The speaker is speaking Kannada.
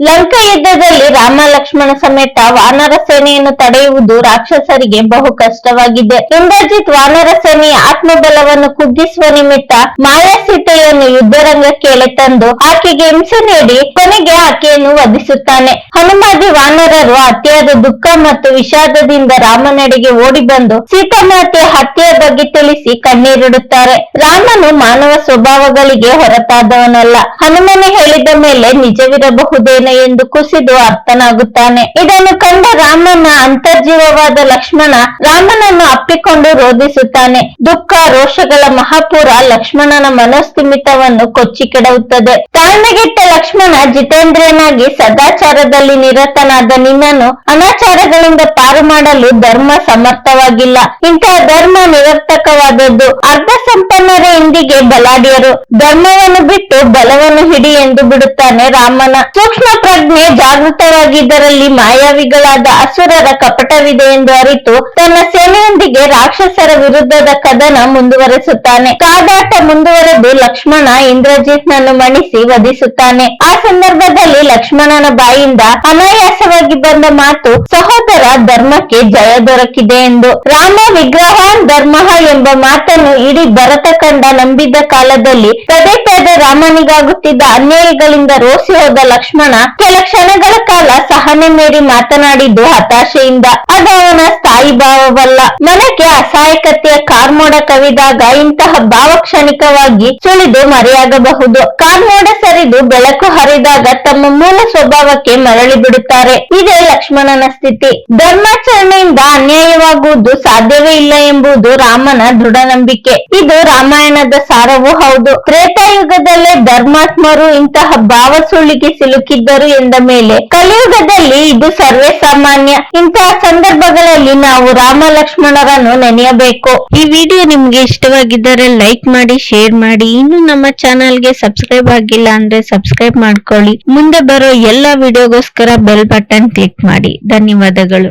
ಲಂಕಾ ಯುದ್ಧದಲ್ಲಿ ರಾಮ ಲಕ್ಷ್ಮಣ ಸಮೇತ ವಾನರ ಸೇನೆಯನ್ನು ತಡೆಯುವುದು ರಾಕ್ಷಸರಿಗೆ ಬಹು ಕಷ್ಟವಾಗಿದೆ. ಇಂದ್ರಜಿತ್ ವಾನರ ಸೇನೆಯ ಆತ್ಮಬಲವನ್ನು ಕುಗ್ಗಿಸುವ ನಿಮಿತ್ತ ಮಾಯಾ ಸೀತೆಯನ್ನು ಯುದ್ಧರಂಗಕ್ಕೆ ಎಳೆತಂದು ಆಕೆಗೆ ಹಿಂಸೆ ನೀಡಿ ಕೊನೆಗೆ ಆಕೆಯನ್ನು ವಧಿಸುತ್ತಾನೆ. ಹನುಮಾದಿ ವಾನರರು ಅತಿಯಾದ ದುಃಖ ಮತ್ತು ವಿಷಾದದಿಂದ ರಾಮನೆಡೆಗೆ ಓಡಿ ಬಂದು ಸೀತಾಮಾತೆಯ ಹತ್ಯೆಯ ಬಗ್ಗೆ ತಿಳಿಸಿ ಕಣ್ಣೀರಿಡುತ್ತಾರೆ. ರಾಮನು ಮಾನವ ಸ್ವಭಾವಗಳಿಗೆ ಹೊರತಾದವನಲ್ಲ. ಹನುಮನೆ ಹೇಳಿದ ಮೇಲೆ ನಿಜವಿರಬಹುದೇನೋ ಎಂದು ಕುಸಿದು ಅರ್ಥನಾಗುತ್ತಾನೆ. ಇದನ್ನು ಕಂಡ ರಾಮನ ಅಂತರ್ಜೀವವಾದ ಲಕ್ಷ್ಮಣ ರಾಮನನ್ನು ಅಪ್ಪಿಕೊಂಡು ರೋಧಿಸುತ್ತಾನೆ. ದುಃಖ, ರೋಷಗಳ ಮಹಾಪುರ ಲಕ್ಷ್ಮಣನ ಮನೋಸ್ಥಿಮಿತವನ್ನು ಕೊಚ್ಚಿ ಕೆಡವುತ್ತದೆ. ತಾಳ್ಮೆಗೆಟ್ಟ ಲಕ್ಷ್ಮಣ ಜಿತೇಂದ್ರಿಯನಾಗಿ ಸದಾಚಾರದಲ್ಲಿ ನಿರತನಾದ ನಿನ್ನನ್ನು ಅನಾಚಾರಗಳಿಂದ ಪಾರು ಮಾಡಲು ಧರ್ಮ ಸಮರ್ಥವಾಗಿಲ್ಲ. ಇಂತಹ ಧರ್ಮ ನಿರರ್ಥಕವಾದದ್ದು ಅರ್ಧ ಸಂಪನ್ನರ ಇಂದಿಗೆ ಬಲಾಢ್ಯರು. ಧರ್ಮವನ್ನು ಬಿಟ್ಟು ಬಲವನ್ನು ಹಿಡಿ ಎಂದು ಬಿಡುತ್ತಾನೆ ರಾಮನ. ಸೂಕ್ಷ್ಮ ಪ್ರಜ್ಞೆ ಜಾಗೃತವಾಗಿದ್ದರಲ್ಲಿ ಮಾಯಾವಿಗಳಾದ ಅಸುರರ ಕಪಟವಿದೆ ಎಂದು ಅರಿತು ತನ್ನ ಸೇನೆಯೊಂದಿಗೆ ರಾಕ್ಷಸರ ವಿರುದ್ಧದ ಕದನ ಮುಂದುವರೆಸುತ್ತಾನೆ. ಕಾದಾಟ ಮುಂದುವರೆದು ಲಕ್ಷ್ಮಣ ಇಂದ್ರಜಿತ್ನನ್ನು ಮಣಿಸಿ ವಧಿಸುತ್ತಾನೆ. ಆ ಸಂದರ್ಭದಲ್ಲಿ ಲಕ್ಷ್ಮಣನ ಬಾಯಿಂದ ಅನಾಯಾಸವಾಗಿ ಬಂದ ಮಾತು, ಸಹೋದರ, ಧರ್ಮಕ್ಕೆ ಜಯ ದೊರಕಿದೆ ಎಂದು. ರಾಮ ವಿಗ್ರಹ ಧರ್ಮ ಎಂಬ ಮಾತನ್ನು ಇಡೀ ಭರತ ಕಂಡ ನಂಬಿದ್ದ ಕಾಲದಲ್ಲಿ ಪದೇ ಪದೇ ರಾಮನಿಗಾಗುತ್ತಿದ್ದ ಅನ್ಯಾಯಗಳಿಂದ ರೋಸಿ ಹೋದ ಲಕ್ಷ್ಮಣ ಕೆಲ ಕ್ಷಣಗಳ ಕಾಲ ಸಹನೆ ಮೀರಿ ಮಾತನಾಡಿದ್ದು ಹತಾಶೆಯಿಂದ. ಅದು ಅವನ ಸ್ಥಾಯಿ ಭಾವವಲ್ಲ. ಮನಕ್ಕೆ ಅಸಹಾಯಕತೆಯ ಕಾರ್ಮೋಡ ಕವಿದಾಗ ಇಂತಹ ಭಾವ ಕ್ಷಣಿಕವಾಗಿ ಸುಳಿದು ಮರೆಯಾಗಬಹುದು. ಕಾರ್ಮೋಡ ಸರಿದು ಬೆಳಕು ಹರಿದಾಗ ತಮ್ಮ ಮೂಲ ಸ್ವಭಾವಕ್ಕೆ ಮರಳಿ ಬಿಡುತ್ತಾರೆ. ಇದೇ ಲಕ್ಷ್ಮಣನ ಸ್ಥಿತಿ. ಧರ್ಮಾಚರಣೆಯಿಂದ ಅನ್ಯಾಯವಾಗುವುದು ಸಾಧ್ಯವೇ ಇಲ್ಲ ಎಂಬುದು ರಾಮನ ದೃಢ ನಂಬಿಕೆ ಇದು ರಾಮಾಯಣದ ಸಾರವೂ ಹೌದು. ತ್ರೇತಾಯುಗದಲ್ಲೇ ಧರ್ಮಾತ್ಮರು ಇಂತಹ ಭಾವ ಸುಳ್ಳಿಗೆ ಸಿಲುಕಿದ್ದರು ಎಂದ ಮೇಲೆ ಕಲಿಯುಗದಲ್ಲಿ ಇದು ಸರ್ವೇ ಸಾಮಾನ್ಯ. ಇಂತಹ ಸಂದರ್ಭಗಳಲ್ಲಿ ನಾವು ರಾಮ ಲಕ್ಷ್ಮಣರನ್ನು ನೆನೆಯಬೇಕು. ಈ ವಿಡಿಯೋ ನಿಮ್ಗೆ ಇಷ್ಟವಾಗಿದ್ದರೆ ಲೈಕ್ ಮಾಡಿ, ಶೇರ್ ಮಾಡಿ. ಇನ್ನು ನಮ್ಮ ಚಾನಲ್ಗೆ ಸಬ್ಸ್ಕ್ರೈಬ್ ಆಗಿಲ್ಲ ಅಂದ್ರೆ ಸಬ್ಸ್ಕ್ರೈಬ್ ಮಾಡ್ಕೊಳ್ಳಿ. ಮುಂದೆ ಬರೋ ಎಲ್ಲಾ ವಿಡಿಯೋಗೋಸ್ಕರ ಬೆಲ್ ಬಟನ್ ಕ್ಲಿಕ್ ಮಾಡಿ. ಧನ್ಯವಾದಗಳು.